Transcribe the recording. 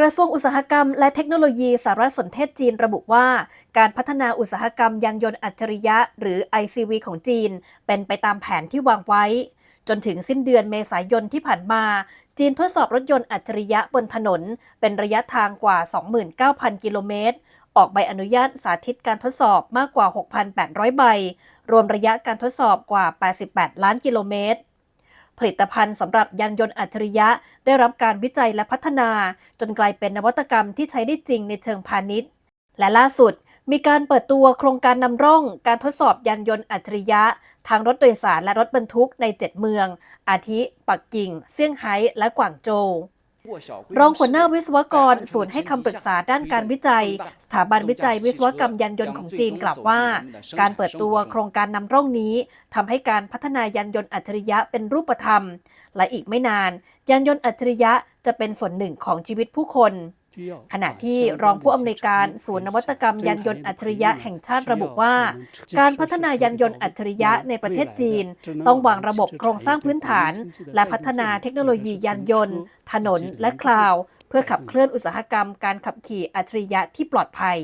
กระทรวงอุตสาหกรรมและเทคโนโลยีสารสนเทศจีนระบุว่า การพัฒนาอุตสาหกรรมยานยนต์อัจฉริยะ หรือ ICV ของจีน เป็นไปตามแผนที่วางไว้ จนถึงสิ้นเดือนเมษายนที่ผ่านมา จีนทดสอบรถยนต์อัจฉริยะบนถนน เป็นระยะทางกว่า 29,000 กิโลเมตร ออกใบอนุญาตสาธิตการทดสอบมากกว่า 6,800 ใบ รวมระยะการทดสอบกว่า 88 ล้านกิโลเมตร ผลิตภัณฑ์สำหรับยานยนต์อัจฉริยะ ได้รับการวิจัยและพัฒนา จนกลายเป็นนวัตกรรมที่ใช้ได้จริงในเชิงพาณิชย์ และล่าสุด มีการเปิดตัวโครงการนำร่อง การทดสอบยานยนต์อัจฉริยะ ทางรถโดยสารและรถบรรทุกใน 7 เมือง อาทิ ปักกิ่ง เซี่ยงไฮ้ และกวางโจว รองหัวหน้าวิศวกรส่วนให้คำปรึกษาด้านการวิจัย สถาบันวิจัยวิศวกรรมยานยนต์ของจีนกล่าวว่า การเปิดตัวโครงการนำร่องนี้ทำให้การพัฒนายานยนต์อัจฉริยะเป็นรูปธรรม และอีกไม่นาน ยานยนต์อัจฉริยะจะเป็นส่วนหนึ่งของชีวิตผู้คน ขณะที่รองผู้อำนวยการศูนย์นวัตกรรมยานยนต์อัจฉริยะแห่งชาติระบุว่า การพัฒนายานยนต์อัจฉริยะในประเทศจีน ต้องวางระบบโครงสร้างพื้นฐาน และพัฒนาเทคโนโลยียานยนต์ ถนนและคลาวด์เพื่อขับเคลื่อนอุตสาหกรรมการขับขี่อัจฉริยะที่ปลอดภัย